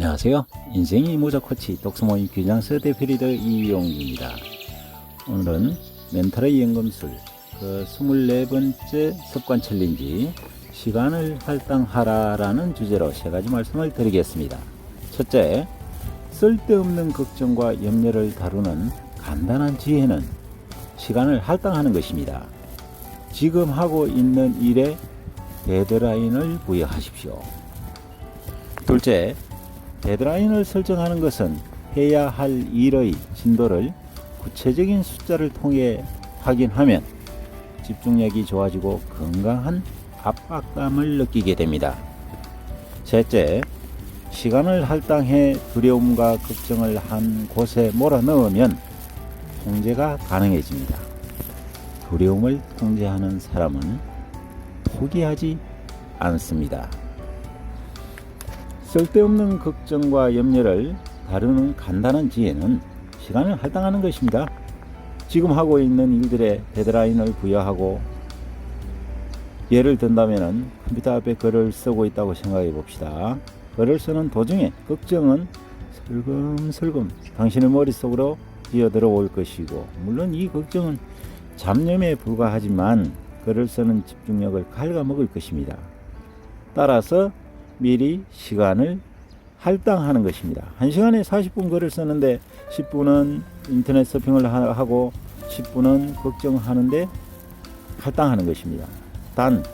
안녕하세요. 인생이 모자 코치 독서모임 귀장서 대표 리더 이용주입니다. 오늘은 멘탈의 연금술 그 24번째 습관 챌린지 시간을 할당하라라는 주제로 세 가지 말씀을 드리겠습니다. 첫째, 쓸데없는 걱정과 염려를 다루는 간단한 지혜는 시간을 할당하는 것입니다. 지금 하고 있는 일에 데드라인을 부여하십시오. 둘째, 데드라인을 설정하는 것은 해야 할 일의 진도를 구체적인 숫자를 통해 확인하면 집중력이 좋아지고 건강한 압박감을 느끼게 됩니다. 셋째, 시간을 할당해 두려움과 걱정을 한 곳에 몰아넣으면 통제가 가능해집니다. 두려움을 통제하는 사람은 포기하지 않습니다. 쓸데없는 걱정과 염려를 다루는 간단한 지혜는 시간을 할당하는 것입니다. 지금 하고 있는 일들의 데드라인을 부여하고 예를 든다면 컴퓨터 앞에 글을 쓰고 있다고 생각해 봅시다. 글을 쓰는 도중에 걱정은 슬금슬금 당신의 머릿속으로 뛰어들어 올 것이고 물론 이 걱정은 잡념에 불과하지만 글을 쓰는 집중력을 갉아먹을 것입니다. 따라서 미리 시간을 할당하는 것입니다. 1시간에 40분 글을 쓰는데 10분은 인터넷 서핑을 하- 하고 10분은 걱정하는데 할당하는 것입니다. 단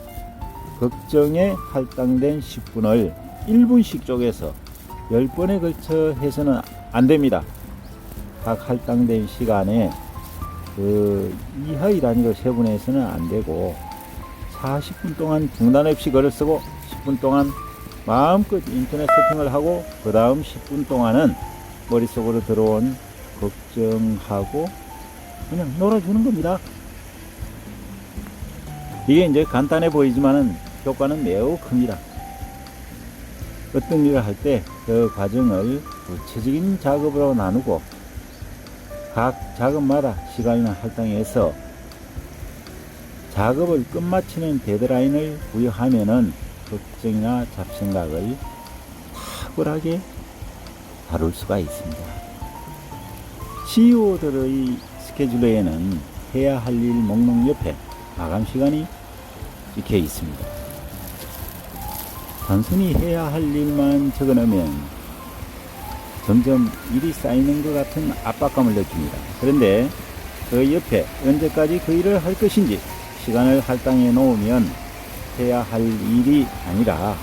걱정에 할당된 10분을 1분씩 쪼개서 10번에 걸쳐 해서는 안 됩니다. 각 할당된 시간에 그 이하의 단위로 세분해서는 안 되고 40분 동안 중단 없이 글을 쓰고 10분 동안 마음껏 인터넷 서핑을 하고 그 다음 10분 동안은 머릿속으로 들어온 걱정하고 그냥 놀아주는 겁니다. 이게 이제 간단해 보이지만은 효과는 매우 큽니다. 어떤 일을 할 때 그 과정을 구체적인 작업으로 나누고 각 작업마다 시간이나 할당해서 작업을 끝마치는 데드라인을 부여하면은 걱정이나 잡생각을 탁월하게 다룰 수가 있습니다. CEO들의 스케줄에는 해야 할 일 목록 옆에 마감 시간이 찍혀 있습니다. 단순히 해야 할 일만 적어놓으면 점점 일이 쌓이는 것 같은 압박감을 느낍니다. 그런데 그 옆에 언제까지 그 일을 할 것인지 시간을 할당해 놓으면 해야 할 일이 아니라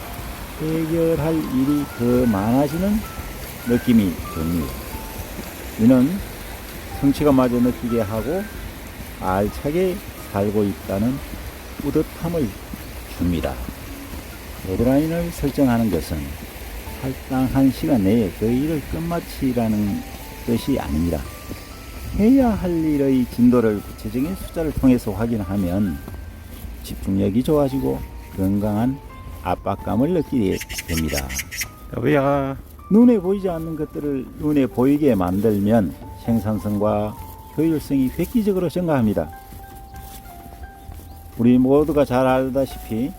해결할 일이 더 많아지는 느낌이 듭니다. 이는 성취감마저 느끼게 하고 알차게 살고 있다는 뿌듯함을 줍니다. 데드라인을 설정하는 것은 할당한 시간 내에 그 일을 끝마치라는 뜻이 아닙니다. 해야 할 일의 진도를 구체적인 숫자를 통해서 확인하면 집중력이 좋아지고 건강한 압박감을 느끼게 됩니다. 여보야, 눈에 보이지 않는 것들을 눈에 보이게 만들면 생산성과 효율성이 획기적으로 증가합니다. 우리 모두가 잘 알다시피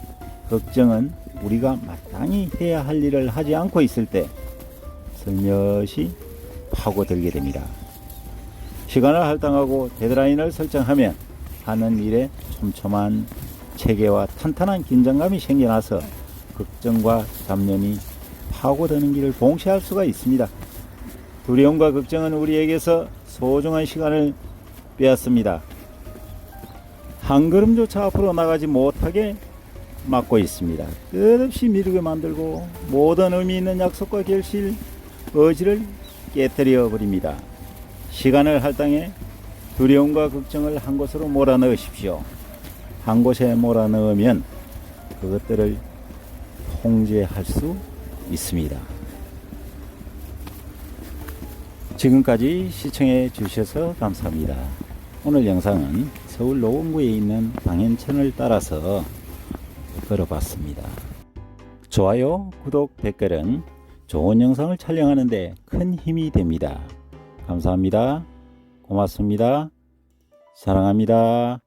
걱정은 우리가 마땅히 해야 할 일을 하지 않고 있을 때 슬며시 파고들게 됩니다. 시간을 할당하고 데드라인을 설정하면 하는 일에 촘촘한 체계와 탄탄한 긴장감이 생겨나서 걱정과 잡념이 파고드는 길을 봉쇄할 수가 있습니다. 두려움과 걱정은 우리에게서 소중한 시간을 빼앗습니다. 한 걸음조차 앞으로 나가지 못하게 막고 있습니다. 끝없이 미루게 만들고 모든 의미 있는 약속과 결실, 의지를 깨뜨려 버립니다. 시간을 할당해 두려움과 걱정을 한 곳으로 몰아넣으십시오. 한 곳에 몰아넣으면 그것들을 통제할 수 있습니다. 지금까지 시청해 주셔서 감사합니다. 오늘 영상은 서울 노원구에 있는 방현천을 따라서 걸어봤습니다. 좋아요, 구독, 댓글은 좋은 영상을 촬영하는데 큰 힘이 됩니다. 감사합니다. 고맙습니다. 사랑합니다.